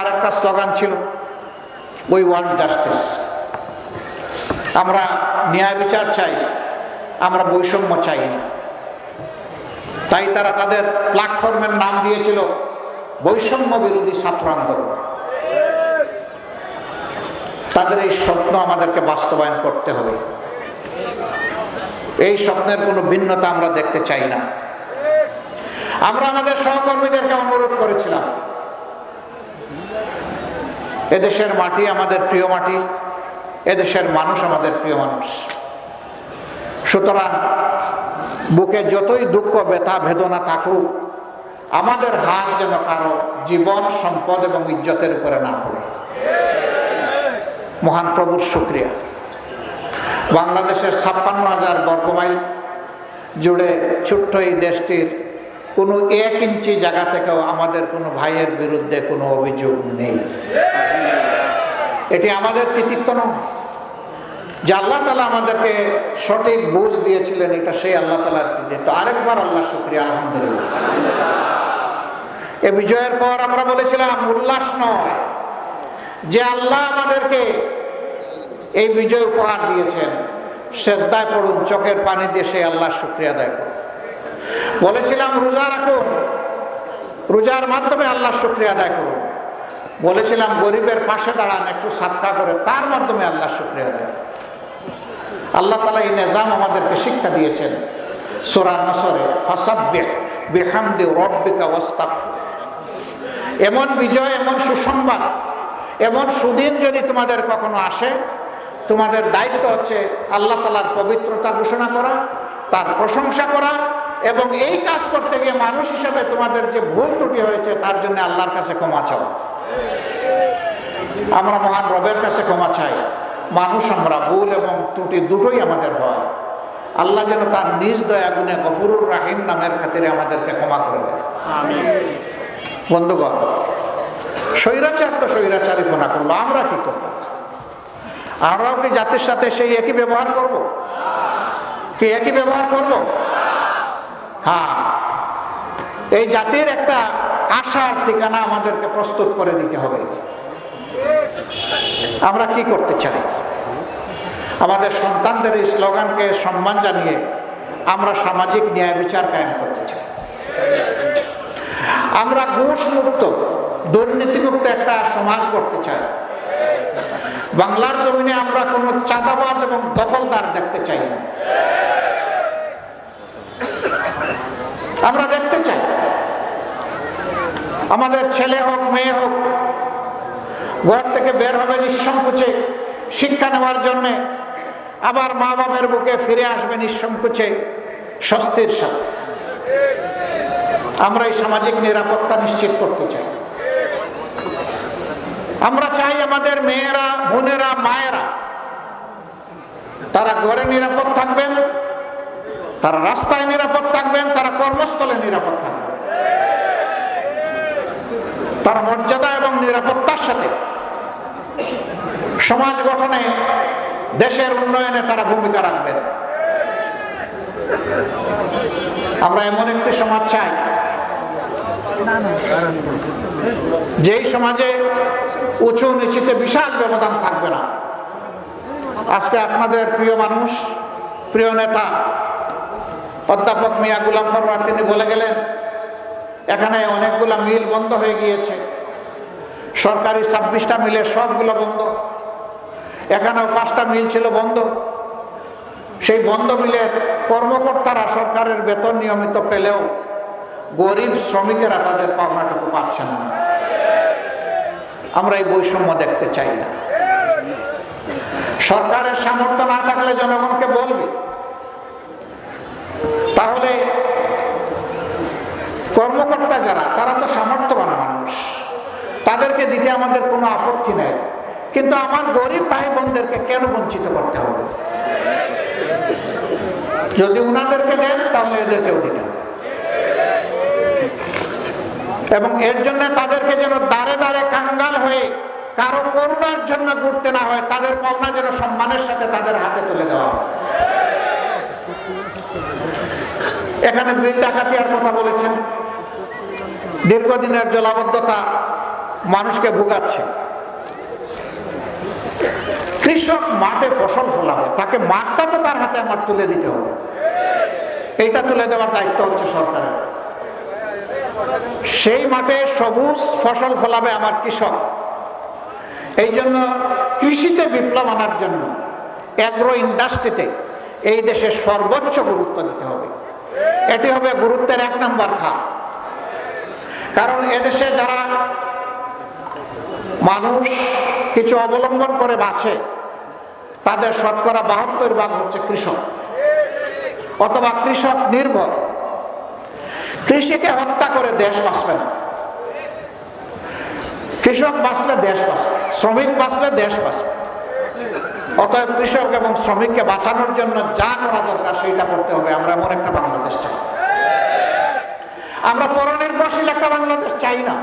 আর একটা স্লোগান ছিল we want justice আমরা ন্যায় বিচার চাই, আমরা বৈষম্য চাই না। তাই তারা তাদের প্ল্যাটফর্মের নাম দিয়েছিল, বৈষম্য বিরোধী ছাত্র আন্দোলন। তাদের এই স্বপ্ন আমাদেরকে বাস্তবায়ন করতে হবে। এই স্বপ্নের কোনো ভিন্নতা আমরা দেখতে চাই না। আমরা আমাদের সহকর্মীদেরকে অনুরোধ করেছিলাম এদেশের মাটি আমাদের প্রিয় মাটি, এদেশের মানুষ আমাদের প্রিয় মানুষ। সুতরাং বুকে যতই দুঃখ, ব্যথা, বেদনা থাকুক, আমাদের হাত যেন কারও জীবন, সম্পদ এবং ইজ্জতের উপরে না পড়ে। মহান প্রভুর শুক্রিয়া। বাংলাদেশের ছাপ্পান্ন হাজার বর্গমাইল জুড়ে ছোট্ট এই দেশটির কোনো এক ইঞ্চি জায়গা থেকেও আমাদের কোনো ভাইয়ের বিরুদ্ধে কোনো অভিযোগ নেই। এটি আমাদের কৃতিত্ব নয়। যে আল্লাহ তালা আমাদেরকে সঠিক বুঝ দিয়েছিলেন, এটা সেই আল্লাহ তালার কৃতিত্ব। আরেকবার আল্লাহ শুক্রিয়া, আলহামদুলিল্লাহ। এ বিজয়ের পর আমরা বলেছিলাম, উল্লাস নয়। যে আল্লাহ আমাদেরকে এই বিজয় উপহার দিয়েছেন শেষদায় পড়ুন, চোখের পানি দিয়ে সেই আল্লাহ শুক্রিয়া আদায় করুন। বলেছিলাম, রোজা রাখুন রোজার মাধ্যমে আল্লাহ শুক্রিয়া আদায় করুন। বলেছিলাম, গরিবের পাশে দাঁড়ান, একটু সাতকা করে। তার মাধ্যমে আল্লাহ শুক্রিয়া আদায় করুন। আল্লাহ তালা এই নিজাম আমাদেরকে শিক্ষা দিয়েছেন। সোরা নসরে এমন বিজয়, এমন সুসংবাদ, এমন সুদিন যদি তোমাদের কখনো আসে, তোমাদের দায়িত্ব হচ্ছে আল্লাহ তালার পবিত্রতা ঘোষণা করা, তার প্রশংসা করা এবং এই কাজ করতে গিয়ে মানুষ হিসেবে তোমাদের যে ভুল ত্রুটি হয়েছে তার জন্য আল্লাহর কাছে ক্ষমা চাও। আমরা মহান রবের কাছে ক্ষমা চাই। মানুষ আমরা ভুল এবং ত্রুটি দুটোই আমাদের হয়। আল্লাহ যেন তার নিজ দয়া গুণে গফুরুর রাহিম নামের খাতিরে আমাদেরকে ক্ষমা করে দেয়। বন্ধুগণ স্বৈরাচার তো স্বৈরাচারই গোনা করল আমরা কি করব? আমরাও কি জাতির সাথে সেই একই ব্যবহার করব? কি একই ব্যবহার করব? হ্যাঁ। এই জাতির একটা আশার ঠিকানা আমাদেরকে প্রস্তুত করে দিতে হবে। আমরা কি করতে চাই? আমাদের সন্তানদের এই স্লোগানকে সম্মান জানিয়ে আমরা সামাজিক ন্যায় বিচার কায়েম করতে চাই। আমরা ঘুষ মুক্ত দুর্নীতিমুক্ত একটা সমাজ করতে চাই। বাংলার জমিনে আমরা কোনো চাঁদাবাজ এবং দখলদার দেখতে চাই না। আমরা দেখতে চাই। আমাদের ছেলে হোক, মেয়ে হোক, ঘর থেকে বের হবে নিঃসংকোচে শিক্ষা নেওয়ার জন্যে, আবার মা বাবার বুকে ফিরে আসবে নিঃসংকোচে স্বস্তির সাথে। আমরা এই সামাজিক নিরাপত্তা নিশ্চিত করতে চাই। আমরা চাই আমাদের মেয়েরা, বোনেরা, মায়েরা, তারা ঘরে নিরাপদ থাকবেন। তারা রাস্তায় নিরাপদ থাকবেন, তারা কর্মস্থলে নিরাপদ থাকবেন। তারা মর্যাদা এবং নিরাপত্তার সাথে সমাজ গঠনে, দেশের উন্নয়নে তারা ভূমিকা রাখবেন। আমরা এমন একটি সমাজ চাই, যেই সমাজে উঁচু নিচিতে বিশাল ব্যবধান থাকবে না। আজকে আপনাদের প্রিয় মানুষ, প্রিয় নেতা অধ্যাপক মিয়া গুলাম পরওয়ার তিনি বলে গেলেন, এখানে অনেকগুলো মিল বন্ধ হয়ে গিয়েছে। সরকারি ছাব্বিশটা মিলের সবগুলো বন্ধ। এখানেও পাঁচটা মিল ছিল বন্ধ। সেই বন্ধ মিলের কর্মকর্তারা সরকারের বেতন নিয়মিত পেলেও গরিব শ্রমিকেরা তাদের পাওনাটুকু পাচ্ছেন না। আমরা এই বৈষম্য দেখতে চাই না। সরকারের সামর্থ্য না থাকলে জনগণকে বলবে তাহলে কর্মকর্তা যারা, তারা তো সামর্থ্যবান মানুষ। তাদেরকে দিতে আমাদের কোনো আপত্তি নেই। কিন্তু আমার গরিব ভাই বোনদেরকে কেন বঞ্চিত করতে হবে? যদি উনাদেরকে দেন, তাহলে এদেরকেও দিতে হবে। এবং এর জন্য তাদেরকে যেন দাঁড়ে দাঁড়ে কাঙ্গাল হয়ে কারও করুণার জন্য ঘুরতে না হয়, তাদের পাওনা যেন সম্মানের সাথে তাদের হাতে তুলে দেওয়া হয়। এখানে ডাকাতিয়ার কথা বলেছেন। দীর্ঘদিনের জলাবদ্ধতা মানুষকে ভোগাচ্ছে। কৃষক মাঠে ফসল ফলাবে, তাকে মাঠটা তো তার হাতে আমার তুলে দিতে হবে। এইটা তুলে দেওয়ার দায়িত্ব হচ্ছে সরকারের। সেই মাঠে সবুজ ফসল ফলাবে আমার কৃষক। এই জন্য কৃষিতে বিপ্লব আনার জন্য অ্যাগ্রো ইন্ডাস্ট্রিতে এই দেশে সর্বোচ্চ গুরুত্ব দিতে হবে। এটি হবে গুরুত্বের এক নম্বর খাত। কারণ এদেশে যারা মানুষ কিছু অবলম্বন করে বাঁচে, তাদের শতকরা বাহাত্তর ভাগ হচ্ছে কৃষক। অথবা কৃষক নির্ভর। কৃষিকে হত্যা করে দেশ বাঁচবে না। কৃষক বাঁচলে দেশ বাঁচবে, শ্রমিক বাঁচলে দেশ বাঁচবে। অতএব কৃষক এবং শ্রমিককে বাঁচানোর জন্য যা করা দরকার সেইটা করতে হবে। আমরা এমন একটা বাংলাদেশ চাই। আমরা পরনির্ভরশীল একটা বাংলাদেশ চাই না।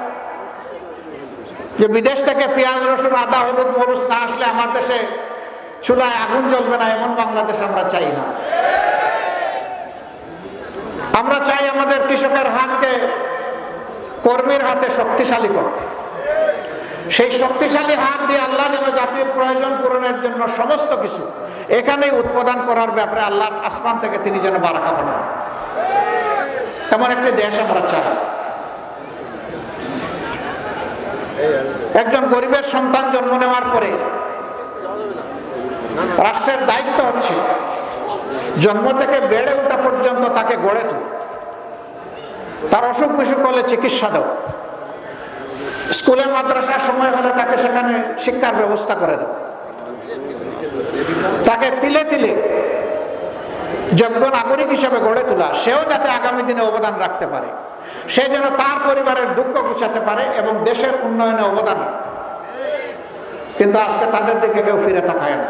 যে বিদেশ থেকে পেঁয়াজ, রসুন, আদা, হলুদ, মরুচ না আসলে আমার দেশে চুলায় আগুন জ্বলবে না, এমন বাংলাদেশ আমরা চাই না। আমরা চাই আমাদের কৃষকের হাতকে কর্মীর হাতে শক্তিশালী করতে। সেই শক্তিশালী হাত দিয়ে আল্লাহ যেন জাতির প্রয়োজন পূরণের জন্য সমস্ত কিছু এখানেই উৎপাদন করার ব্যাপারে আল্লাহ আসমান থেকে তিনি যেন বারাকা পাঠান এমন একটি দেশ আমরা চাই। একজন গরিবের সন্তান জন্ম নেওয়ার পরে রাষ্ট্রের দায়িত্ব হচ্ছে জন্ম থেকে বেড়ে ওঠা পর্যন্ত তাকে গড়ে তোলা। তার অসুখ বিসুখ হলে চিকিৎসা দেওয়া। স্কুলে মাদ্রাসার সময় হলে তাকে সেখানে শিক্ষার ব্যবস্থা করে দেবে। তাকে তিলে তিলে যোগ্য নাগরিক হিসেবে গড়ে তোলা, সেও যাতে আগামী দিনে অবদান রাখতে পারে। সে যেন তার পরিবারের দুঃখ গুছাতে পারে এবং দেশের উন্নয়নে অবদান রাখতে কিন্তু আজকে তাদের দিকে কেউ ফিরে তাকায় না।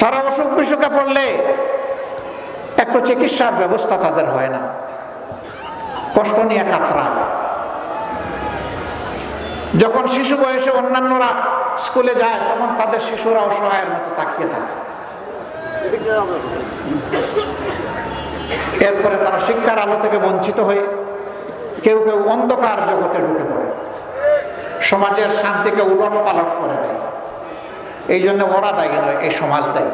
তারা অসুখ বিসুখে পড়লে একটু চিকিৎসার ব্যবস্থা তাদের হয় না। কষ্ট নিয়ে কাতরা যখন শিশু বয়সে অন্যান্যরা স্কুলে যায়, তখন তাদের শিশুরা অসহায়ের মতো তাকিয়ে থাকে। এরপরে তারা শিক্ষার আলো থেকে বঞ্চিত হয়ে কেউ কেউ অন্ধকার জগতে ঢুকে পড়ে। সমাজের শান্তিকে উলট পালট করে দেয়। এই জন্য ওরা দায়ী নয়, এই সমাজ দায়ী।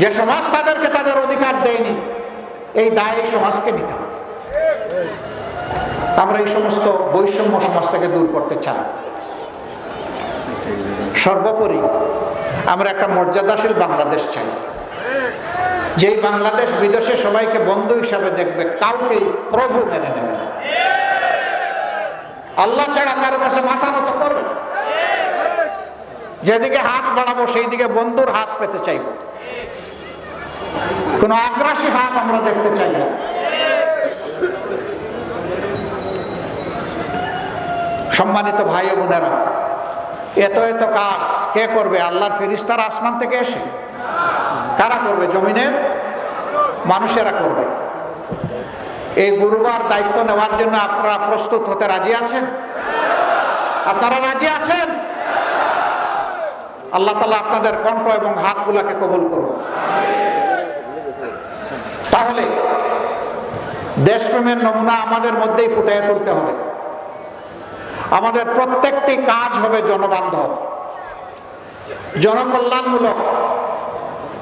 যে সমাজ তাদেরকে তাদের অধিকার দেয়নি, এই দায় সমাজকে নিতে হবে। আমরা এই সমস্ত বৈষম্য সমাজ থেকে দূর করতে চাই। সর্বোপরি আমরা একটা মর্যাদাশীল বাংলাদেশ চাই। যেই বাংলাদেশ বিদেশে সবাইকে বন্ধু হিসাবে দেখবে, কাউকেই প্রভু মেনে নেবে আল্লাহ ছাড়া কারও কাছে মাথা নত করবে যেদিকে হাত বাড়াবো সেই দিকে বন্ধুর হাত পেতে চাইব। কোন আগ্রাসী হাত আমরা দেখতে চাই না। সম্মানিত ভাই বোনেরা, এত এত কাজ কে করবে? আল্লাহর ফিরিস্তার আসমান থেকে এসে। কারা করবে? জমিনের মানুষেরা করবে। এই গুরুবার দায়িত্ব নেওয়ার জন্য আপনারা প্রস্তুত হতে রাজি আছেন? আপনারা রাজি আছেন? আল্লাহ তালা আপনাদের কণ্ঠ এবং হাতগুলাকে কবুল করব তাহলে দেশপ্রেমের নমুনা আমাদের মধ্যেই ফুটিয়ে তুলতে হবে। আমাদের প্রত্যেকটি কাজ হবে জনবান্ধব, জনকল্যাণমূলক।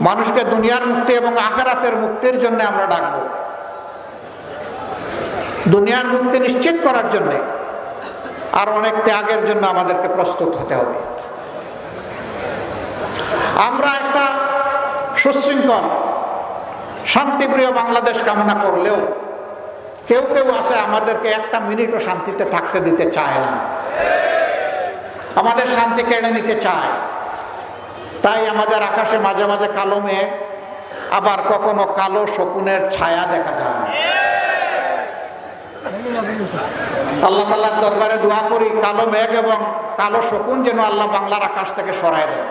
মানুষকে দুনিয়ার মুক্তি এবং আখেরাতের মুক্তির জন্য আমরা ডাকব। দুনিয়ার মুক্তি নিশ্চিত করার জন্য আর অনেক ত্যাগের জন্য আমাদেরকে প্রস্তুত হতে হবে। আমরা একটা সুশৃঙ্খল, শান্তিপ্রিয় বাংলাদেশ কামনা করলেও কেউ কেউ আছে আমাদেরকে একটা মিনিটও শান্তিতে থাকতে দিতে চায় না। আমাদের শান্তি কেড়ে নিতে চায়। তাই আমাদের আকাশে মাঝে মাঝে কালো মেঘ, আবার কখনো কালো শকুনের ছায়া দেখা যায়। আল্লাহ তাল্লার দরবারে দোয়া করি, কালো মেঘ এবং কালো শকুন যেন আল্লাহ বাংলার আকাশ থেকে সরায় দেয়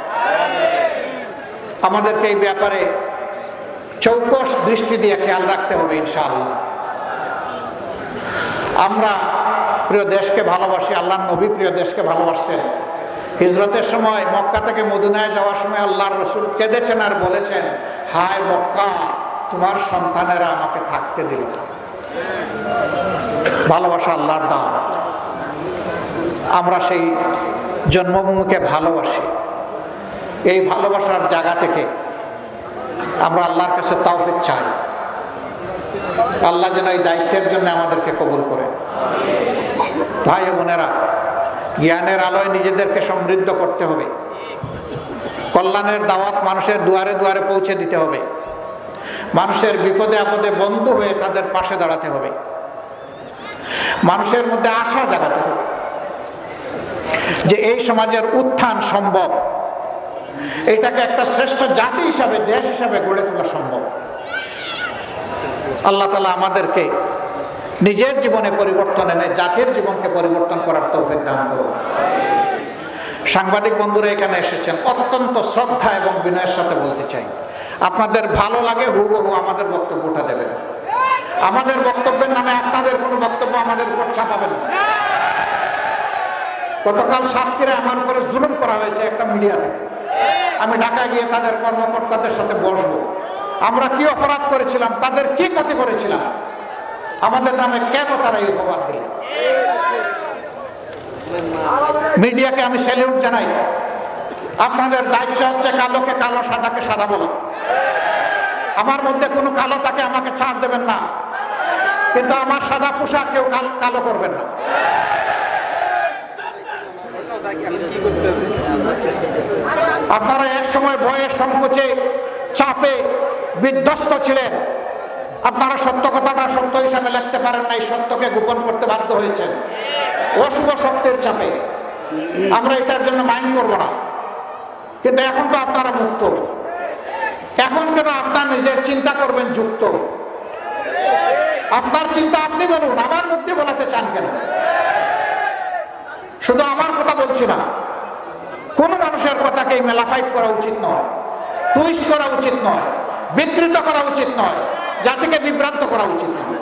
আমাদেরকে এই ব্যাপারে চৌকস দৃষ্টি দিয়ে খেয়াল রাখতে হবে ইনশাআল্লাহ। আমরা প্রিয় দেশকে ভালোবাসি, আল্লাহ নবী প্রিয় দেশকে ভালোবাসতেন। হিজরতের সময় মক্কা থেকে মদিনায় যাওয়ার সময় আল্লাহর রসুল কেঁদেছেন আর বলেছেন, হায় মক্কা, তোমার সন্তানেরা আমাকে থাকতে দিল ভালোবাসা আল্লাহর দান। আমরা সেই জন্মভূমিকে ভালোবাসি। এই ভালোবাসার জায়গা থেকে আমরা আল্লাহর কাছে তাওফিক চাই। আল্লাহ যেন এই দায়িত্বের জন্য আমাদেরকে কবুল করে। ভাই বোনেরা, জ্ঞানের আলোয় নিজেদেরকে সমৃদ্ধ করতে হবে। কল্যাণের দাওয়াত মানুষের দুয়ারে দুয়ারে পৌঁছে দিতে হবে। মানুষের বিপদে আপদে বন্ধু হয়ে তাদের পাশে দাঁড়াতে হবে। মানুষের মধ্যে আশা জাগাতে হবে। যে এই সমাজের উত্থান সম্ভব। এটাকে একটা শ্রেষ্ঠ জাতি হিসাবে, দেশ হিসাবে গড়ে তোলা সম্ভব। আল্লাহ তালা আমাদেরকে নিজের জীবনে পরিবর্তন এনে জাতির জীবনকে পরিবর্তন করার তৌফিক দান করুন। সাংবাদিক বন্ধুরা এখানে এসেছেন, অত্যন্ত শ্রদ্ধা এবং বিনয়ের সাথে বলতে চাই। আপনাদের ভালো লাগে হুবহু আমাদের বক্তব্যটা দেবেন। আমাদের বক্তব্যের নামে আপনাদের কোনো বক্তব্য আমাদের উপর চাপাবেন না। গতকাল সাতক্ষীরা আমার উপরে জুলুম করা হয়েছে একটা মিডিয়া থেকে। আমি ঢাকায় গিয়ে তাদের কর্মকর্তাদের সাথে বসবো। আমরা কি অপরাধ করেছিলাম? তাদের কি ক্ষতি করেছিলাম? আমাদের নামে কেন তারা এই অপবাদ দিলেন? মিডিয়াকে আমি স্যালিউট জানাই। আপনাদের দায়িত্ব হচ্ছে কালোকে কালো, সাদাকে সাদা বলা। আমার মধ্যে কোনো কালো তাকে আমাকে ছাড় দেবেন না। কিন্তু আমার সাদা পোশাক কেউ কালো করবেন না। আপনারা এক সময় বয়ের সংকোচে চাপে বিধ্বস্ত ছিলেন। আপনারা সত্য কথাটা সত্য হিসাবে লিখতে পারেন নাই, সত্যকে গোপন করতে বাধ্য হয়েছেন। অশুভ সত্যের চাপে। আমরা এটার জন্য মাইন্ড করব না। কিন্তু এখন তো আপনারা মুক্ত। এখন কেন আপনার নিজের চিন্তা করবেন যুক্ত? আপনার চিন্তা আপনি বলুন, আমার মধ্যে বলাতে চান কেন? শুধু আমার কথা বলছি না। কোন মানুষের কথাকে মেলাফাইট করা উচিত নয়। টুইস্ট করা উচিত নয় বিকৃত করা উচিত নয় জাতিকে বিভ্রান্ত করা উচিত নয়।